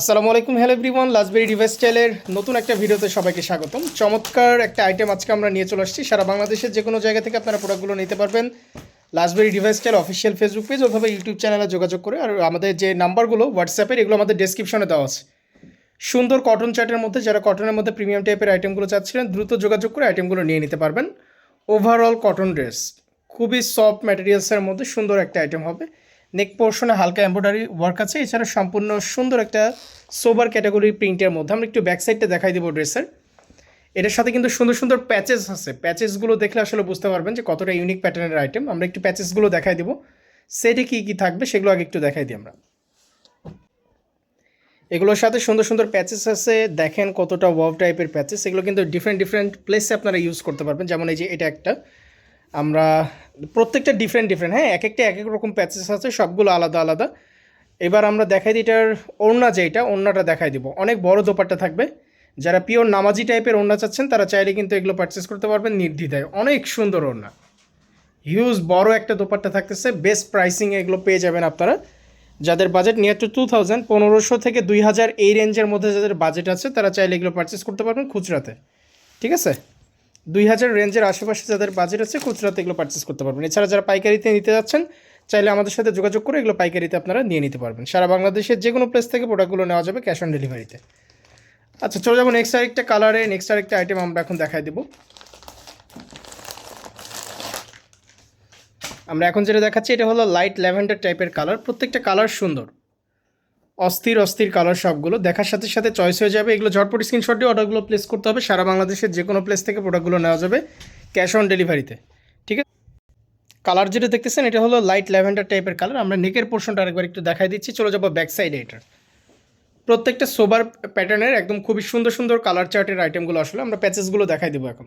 আসসালামু আলাইকুম hello everyone লাজবেরি device স্টাইলের নতুন একটা ভিডিওতে সবাইকে স্বাগতম। চমৎকার একটা আইটেম আজকে আমরা নিয়ে চলে আসছি। সারা বাংলাদেশের যে কোনো জায়গা থেকে আপনারা প্রোডাক্টগুলো নিতে পারবেন। লাজবেরি device style official Facebook page অথবা ইউটিউব চ্যানেলে যোগাযোগ করে। আর আমাদের যে নাম্বারগুলো হোয়াটসঅ্যাপের এগুলো আমাদের ডেসক্রিপশনে দেওয়া আছে। সুন্দর কটন চার্টের মধ্যে যারা কটনের মধ্যে প্রিমিয়াম টাইপের আইটেমগুলো চাচ্ছিলেন, দ্রুত যোগাযোগ করে আইটেমগুলো নিয়ে নিতে পারবেন। ওভারঅল কটন ড্রেস খুবই সফট ম্যাটেরিয়ালসের মধ্যে সুন্দর একটা আইটেম হবে। নেক পোর্শনে হালকা এমব্রয়ডারি ওয়ার্ক আছে। এছাড়া সম্পূর্ণ সুন্দর একটা সোবার ক্যাটাগরি প্রিন্টের মধ্যে। আমরা একটু ব্যাক সাইডটা দেখাই দেবো ড্রেসের এটার সাথে কিন্তু সুন্দর সুন্দর প্যাচেস আছে। প্যাচেসগুলো দেখলে আসলে বুঝতে পারবেন যে কতটা ইউনিক প্যাটার্নের আইটেম আমরা একটু প্যাচেসগুলো দেখাই দেবো। সেটে কী কী থাকবে সেগুলো আগে একটু দেখাই দিই আমরা। এগুলোর সাথে সুন্দর সুন্দর প্যাচেস আছে। দেখেন কতটা ওয়াভ টাইপের প্যাচেস এগুলো কিন্তু ডিফারেন্ট ডিফারেন্ট প্লেসে আপনারা ইউজ করতে পারবেন। যেমন এই যে এটা একটা। আমরা প্রত্যেকটা ডিফারেন্ট ডিফারেন্ট হ্যাঁ এক একটা এক এক রকম প্যাচেস আছে, সবগুলো আলাদা আলাদা। এবার আমরা দেখাই দিই এটার ওড়না যেটা ওড়নাটা দেখাই দিব। অনেক বড় দোপাট্টা থাকবে। যারা পিওর নামাজি টাইপের ওড়না চাচ্ছেন, তারা চাইলে কিন্তু এগুলো পারচেস করতে পারবেন নির্দ্বিধায়। অনেক সুন্দর ওড়না। হিউজ বড় একটা দোপাট্টা থাকতেছে। বেস্ট প্রাইসিংয়ে এগুলো পেয়ে যাবেন আপনারা। যাদের budget near to two thousand পনেরোশো থেকে দুই হাজার এই রেঞ্জের মধ্যে যাদের বাজেট আছে, তারা চাইলে এগুলো পারচেস করতে পারবেন খুচরাতে। ঠিক আছে? দুই হাজার রেঞ্জের আশেপাশে যাদের বাজেট আছে, খুচরাতে এগুলো পারচেস করতে পারবেন। এছাড়া যারা পাইকারিতে নিতে যাচ্ছেন, চাইলে আমাদের সাথে যোগাযোগ করে এগুলো পাইকারিতে আপনারা নিয়ে নিতে পারবেন। সারা বাংলাদেশের যে কোনো প্লেস থেকে প্রোডাক্টগুলো নেওয়া যাবে ক্যাশ অন ডেলিভারিতে আচ্ছা চলে যাব নেক্সট আরেকটা কালারে নেক্সট আরেকটা আইটেম আমরা এখন দেখাই দেবো। আমরা এখন যেটা দেখাচ্ছি, এটা হলো লাইট ল্যাভেন্ডার টাইপের কালার প্রত্যেকটা কালার সুন্দর। অস্থির অস্থির কালার সবগুলো। দেখার সাথে সাথে চয়েস হয়ে যাবে। এগুলো ঝটপট স্ক্রিনশট দিয়ে অর্ডারগুলো প্লেস করতে হবে। সারা বাংলাদেশের যে কোনো প্লেস থেকে প্রোডাক্টগুলো নেওয়া যাবে ক্যাশ অন ডেলিভারিতে ঠিক আছে? কালার যেটা দেখতেছেন, এটা হলো লাইট ল্যাভেন্ডার টাইপের কালার আমরা নেকের পোর্শনটা আরেকবার একটু দেখাই দিচ্ছি। চলে যাব ব্যাক সাইডে এটার। প্রত্যেকটা সোবার প্যাটার্নের একদম খুবই সুন্দর সুন্দর কালার চার্টের আইটেমগুলো আসলে আমরা প্যাচেসগুলো দেখাই দেবো এখন।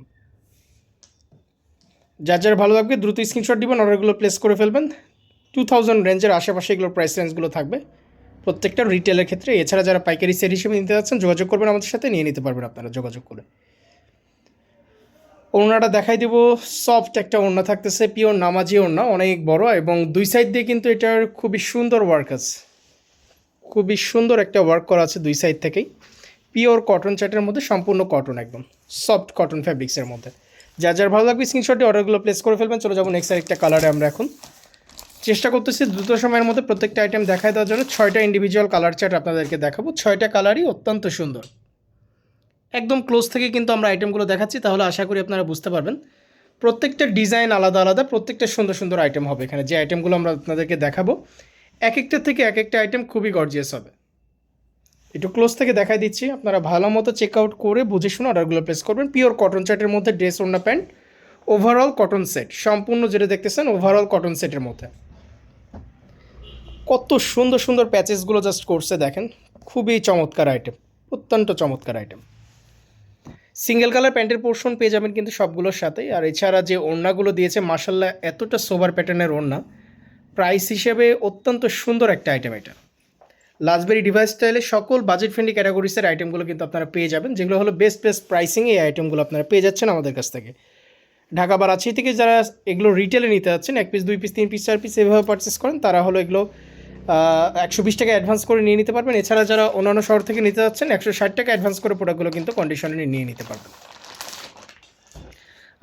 যার যার ভালো লাগবে, দ্রুত স্ক্রিনশট দিবেন অর্ডারগুলো প্লেস করে ফেলবেন। টু থাউজেন্ড রেঞ্জের আশেপাশে এগুলোর প্রাইস রেঞ্জগুলো থাকবে। প্রত্যেকটা রিটেলের ক্ষেত্রে, এছাড়া যারা পাইকারি সেট হিসেবে নিতে যাচ্ছেন, যোগাযোগ করবেন আমাদের সাথে, নিয়ে নিতে পারবেন আপনারা যোগাযোগ করে। ওড়নাটা দেখাই দেবো। সফট একটা ওড়না থাকতেছে পিওর নামাজি ওড়না, অনেক বড় এবং দুই সাইড দিয়ে কিন্তু এটার খুবই সুন্দর ওয়ার্ক আছে। খুবই সুন্দর একটা ওয়ার্ক করা আছে দুই সাইড থেকেই। পিওর কটন চাটের মধ্যে, সম্পূর্ণ কটন একদম। সফট কটন ফ্যাব্রিক্সের মধ্যে। যা, যার ভালো লাগবে স্ক্রিনশটে অর্ডারগুলো প্লেস করে ফেলবেন। চলে যাব নেক্সট আরেকটা কালারে আমরা এখন। চেষ্টা করতেছি দ্রুত সময়ের মধ্যে প্রত্যেকটা আইটেম দেখায় দেওয়ার জন্য ছয়টা ইন্ডিভিজুয়াল কালার চার্ট আপনাদেরকে দেখাবো। ছয়টা কালারই অত্যন্ত সুন্দর। একদম ক্লোজ থেকে কিন্তু আমরা আইটেমগুলো দেখাচ্ছি, তাহলে আশা করি আপনারা বুঝতে পারবেন। প্রত্যেকটা ডিজাইন আলাদা আলাদা, প্রত্যেকটা সুন্দর সুন্দর আইটেম হবে এখানে। যে আইটেমগুলো আমরা আপনাদেরকে দেখাবো এক একটা থেকে এক একটা আইটেম খুবই গর্জিয়াস হবে। একটু ক্লোজ থেকে দেখাই দিচ্ছি, আপনারা ভালো মতো চেক আউট করে বুঝে শুনে অর্ডারগুলো প্লেস করবেন। পিওর কটন সেটের মধ্যে ড্রেস ওড়না প্যান্ট ওভারঅল কটন সেট সম্পূর্ণ যেটা দেখতেছেন ওভারঅল কটন সেটের মধ্যে। কত সুন্দর সুন্দর প্যাচেসগুলো জাস্ট করছে দেখেন। খুবই চমৎকার আইটেম অত্যন্ত চমৎকার আইটেম সিঙ্গেল কালার প্যান্টের পোর্শন পেয়ে যাবেন কিন্তু সবগুলোর সাথেই। আর এছাড়া যে ওড়নাগুলো দিয়েছে মার্শাল্লাহ এতটা সোভার প্যাটার্নের ওড়না প্রাইস হিসেবে অত্যন্ত সুন্দর একটা আইটেম এটা। লাজবেরি ডিভাইস স্টাইলে সকল বাজেট ফ্রেন্ডলি ক্যাটাগরিসের আইটেমগুলো কিন্তু আপনারা পেয়ে যাবেন, যেগুলো হলো বেস্ট বেস্ট প্রাইসিং এই আইটেমগুলো আপনারা পেয়ে যাচ্ছেন আমাদের কাছ থেকে। ঢাকা বা রাজশাহী থেকে যারা এগুলো রিটেলে নিতে যাচ্ছেন, এক পিস দুই পিস তিন পিস চার পিস এভাবে পারচেস করেন, তারা হলো এগুলো একশো বিশ টাকা অ্যাডভান্স করে নিয়ে নিতে পারবেন। এছাড়া যারা অন্যান্য শহর থেকে নিতে যাচ্ছেন, একশো ষাট টাকা অ্যাডভান্স করে প্রোডাক্টগুলো কিন্তু কন্ডিশনে নিয়ে নিতে পারবেন।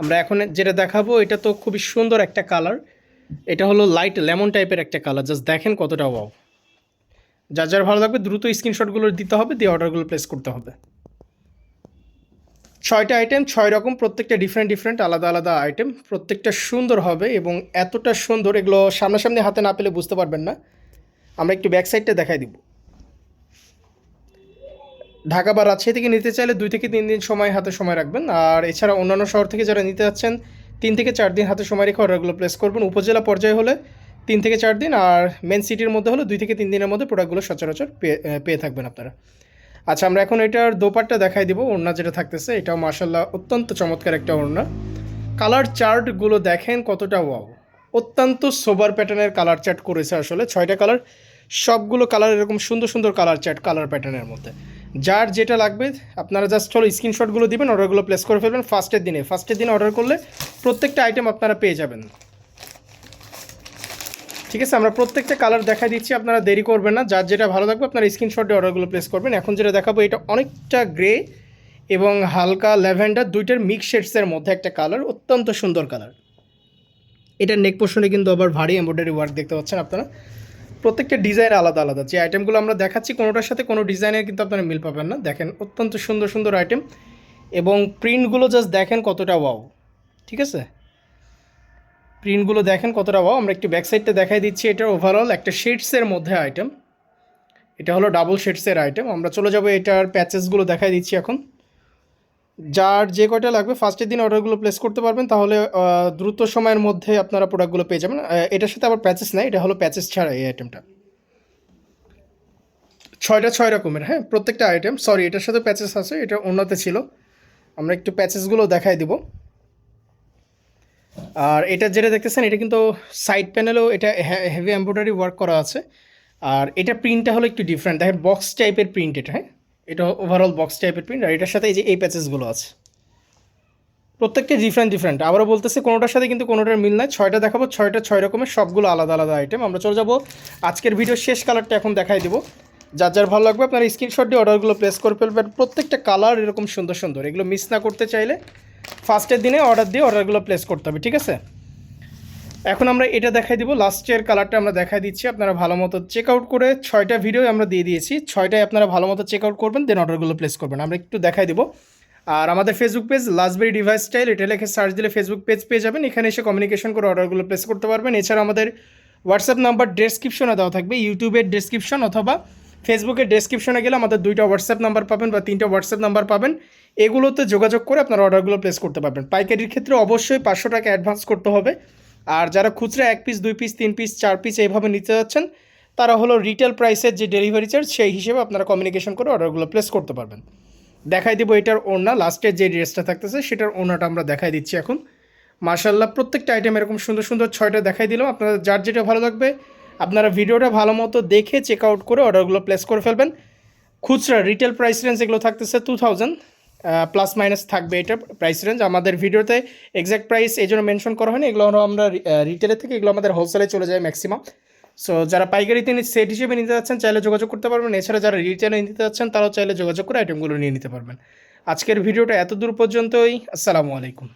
আমরা এখন যেটা দেখাবো, এটা তো খুবই সুন্দর একটা কালার এটা হলো লাইট লেমন টাইপের একটা কালার জাস্ট দেখেন কতটা ওয়াও যার যার ভালো লাগবে, দ্রুত স্ক্রিনশটগুলো দিতে হবে, দিয়ে অর্ডারগুলো প্লেস করতে হবে। ছয়টা আইটেম ছয় রকম, প্রত্যেকটা ডিফারেন্ট ডিফারেন্ট আলাদা আলাদা আইটেম প্রত্যেকটা সুন্দর হবে এবং এতটা সুন্দর, এগুলো সামনাসামনি হাতে না পেলে বুঝতে পারবেন না। আমরা একটু ব্যাক সাইডটা দেখাই দিব। ঢাকা বা রাজশাহী থেকে নিতে চাইলে দুই থেকে তিন দিন সময় হাতে সময় রাখবেন। আর এছাড়া অন্যান্য শহর থেকে যারা নিতে যাচ্ছেন, তিন থেকে চার দিন হাতে সময় রেখে অর্ডারগুলো প্লেস করবেন। উপজেলা পর্যায়ে হলে তিন থেকে চার দিন আর মেন সিটির মধ্যে হলে দুই থেকে তিন দিনের মধ্যে প্রোডাক্টগুলো সচরাচর পেয়ে পেয়ে থাকবেন আপনারা। আচ্ছা আমরা এখন এটার দোপারটা দেখাই দিব। ওড়না যেটা থাকতেছে, এটাও মার্শাল্লাহ অত্যন্ত চমৎকার একটা ওড়না। কালার চার্টগুলো দেখেন কতটা ওয়াও অত্যন্ত সোবার প্যাটার্নের কালার চ্যাট করেছে আসলে, ছয়টা কালার সবগুলো কালার এরকম সুন্দর সুন্দর কালার চ্যাট কালার প্যাটার্নের মধ্যে। যার যেটা লাগবে, আপনারা জাস্ট হলো স্ক্রিনশটগুলো দিবেন অর্ডারগুলো প্লেস করে ফেলবেন ফার্স্টের দিনে। ফার্স্টের দিনে অর্ডার করলে প্রত্যেকটা আইটেম আপনারা পেয়ে যাবেন। ঠিক আছে, আমরা প্রত্যেকটা কালার দেখা দিচ্ছি, আপনারা দেরি করবেন না। যার যেটা ভালো লাগবে, আপনারা স্ক্রিনশটে অর্ডারগুলো প্লেস করবেন। এখন যেটা দেখাবো, এটা অনেকটা গ্রে এবং হালকা ল্যাভেন্ডার, দুইটার মিক্স শেডসের মধ্যে একটা কালার অত্যন্ত সুন্দর কালার এটার নেক পোর্শনে কিন্তু আবার ভারী এমব্রয়ডারি ওয়ার্ক দেখতে পাচ্ছেন আপনারা। প্রত্যেকটা ডিজাইন আলাদা আলাদা। যে আইটেমগুলো আমরা দেখাচ্ছি, কোনোটার সাথে কোনো ডিজাইনের কিন্তু আপনারা মিল পাবেন না। দেখেন, অত্যন্ত সুন্দর সুন্দর আইটেম এবং প্রিন্টগুলো জাস্ট দেখেন কতটা ওয়াও ঠিক আছে? প্রিন্টগুলো দেখেন কতটা ওয়াও আমরা একটু ব্যাক সাইডটা দেখাই দিচ্ছি। এটা ওভারঅল একটা শেডসের মধ্যে আইটেম এটা হলো ডাবল শেডসের আইটেম আমরা চলে যাব এটার প্যাচেসগুলো দেখাই দিচ্ছি এখন। যার যে কয়টা লাগবে ফার্স্টের দিন অর্ডারগুলো প্লেস করতে পারবেন, তাহলে দ্রুত সময়ের মধ্যে আপনারা প্রোডাক্টগুলো পেয়ে যাবেন। এটার সাথে আবার প্যাচেস নাই, এটা হলো প্যাচেস ছাড়া এই আইটেমটা ছয়টা ছয় রকমের হ্যাঁ প্রত্যেকটা আইটেম সরি এটার সাথে প্যাচেস আছে, এটা অন্যতে ছিল। আমরা একটু প্যাচেসগুলো দেখাই দিব। আর এটা যেটা দেখতেছেন, এটা কিন্তু সাইড প্যানেলেও এটা হেভি এমব্রয়ডারি ওয়ার্ক করা আছে। আর এটা প্রিন্টটা হলো একটু ডিফারেন্ট দেখেন বক্স টাইপের প্রিন্ট এটা হ্যাঁ। এটা ওভারঅল বক্স টাইপের প্রিন্ট আর এটার সাথে এই যে এই প্যাচেসগুলো আছে। প্রত্যেকটা ডিফারেন্ট ডিফারেন্ট আবারও বলতেছে, কোনোটার সাথে কিন্তু কোনোটার মিল নাই। ছয়টা দেখাবো, ছয়টা, ছয় রকমের সবগুলো আলাদা আলাদা আইটেম আমরা চলে যাব। আজকের ভিডিওর শেষ কালারটা এখন দেখাই দিব। যার যার ভালো লাগবে, আপনার স্ক্রিনশট দিয়ে অর্ডারগুলো প্লেস করে ফেলবেন। প্রত্যেকটা কালার এরকম সুন্দর সুন্দর। এগুলো মিস না করতে চাইলে ফার্স্টের দিনে অর্ডার দিয়ে অর্ডারগুলো প্লেস করতে হবে, ঠিক আছে? এখন আমরা এটা দেখাই দিব। লাস্ট লাস্টের কালারটা আমরা দেখাই দিচ্ছি। আপনারা ভালো মতো চেক আউট করে ছয়টা ভিডিও আমরা দিয়ে দিয়েছি। ছয়টায় আপনারা ভালো মতো চেক আউট করবেন দেন অর্ডারগুলো প্লেস করবেন। আমরা একটু দেখাই দিব। আর আমাদের ফেসবুক পেজ লাস্টবেরি ডিভাইস স্টাইল এটা লেখে সার্চ দিলে ফেসবুক পেজ পেয়ে যাবেন। এখানে এসে কমিউনিকেশন করে অর্ডারগুলো প্লেস করতে পারবেন। এছাড়া আমাদের হোয়াটসঅ্যাপ নাম্বার ডেসক্রিপশনে দেওয়া থাকবে। ইউটিউবের ডেসক্রিপশন অথবা ফেসবুকের ডেসক্রিপশনে গেলে আমাদের দুইটা হোয়াটসঅ্যাপ নাম্বার পাবেন বা তিনটা হোয়াটসঅ্যাপ নাম্বার পাবেন। এগুলোতে যোগাযোগ করে আপনারা অর্ডারগুলো প্লেস করতে পারবেন। পাইকারির ক্ষেত্রে অবশ্যই পাঁচশো টাকা অ্যাডভান্স করতে হবে। আর যারা খুচরা এক পিস দুই পিস তিন পিস চার পিস এইভাবে নিতে যাচ্ছেন, তারা হলো রিটেল প্রাইসের যে ডেলিভারি চার্জ সেই হিসেবে আপনারা কমিউনিকেশন করে অর্ডারগুলো প্লেস করতে পারবেন। দেখাই দিব এটার ওড়না লাস্টের যে ড্রেসটা থাকতেছে, সেটার ওড়নাটা আমরা দেখাই দিচ্ছি এখন। মার্শাল্লাহ প্রত্যেকটা আইটেম এরকম সুন্দর সুন্দর ছয়টা দেখাই দিলাম। আপনারা যার যেটা ভালো লাগবে, আপনারা ভিডিওটা ভালো মতো দেখে চেক আউট করে অর্ডারগুলো প্লেস করে ফেলবেন। খুচরা রিটেল প্রাইস রেঞ্জ এগুলো থাকতেছে টু থাউজেন্ড প্লাস মাইনাস থাকবে এটা প্রাইস রেঞ্জ আমাদের ভিডিওতে এক্স্যাক্ট প্রাইস এই জন্য মেনশন করা হয়নি। এগুলো আমরা রিটেলের থেকে এগুলো আমাদের হোলসেলে চলে যায় ম্যাক্সিমাম সো যারা পাইকারি তিনি সেট হিসেবে নিতে চাচ্ছেন চাইলে যোগাযোগ করতে পারবেন। এছাড়া যারা রিটেলে নিতে চাচ্ছেন তারাও চাইলে যোগাযোগ করে আইটেমগুলো নিয়ে নিতে পারবেন। আজকের ভিডিওটা এত দূর পর্যন্তই। আসসালামু আলাইকুম।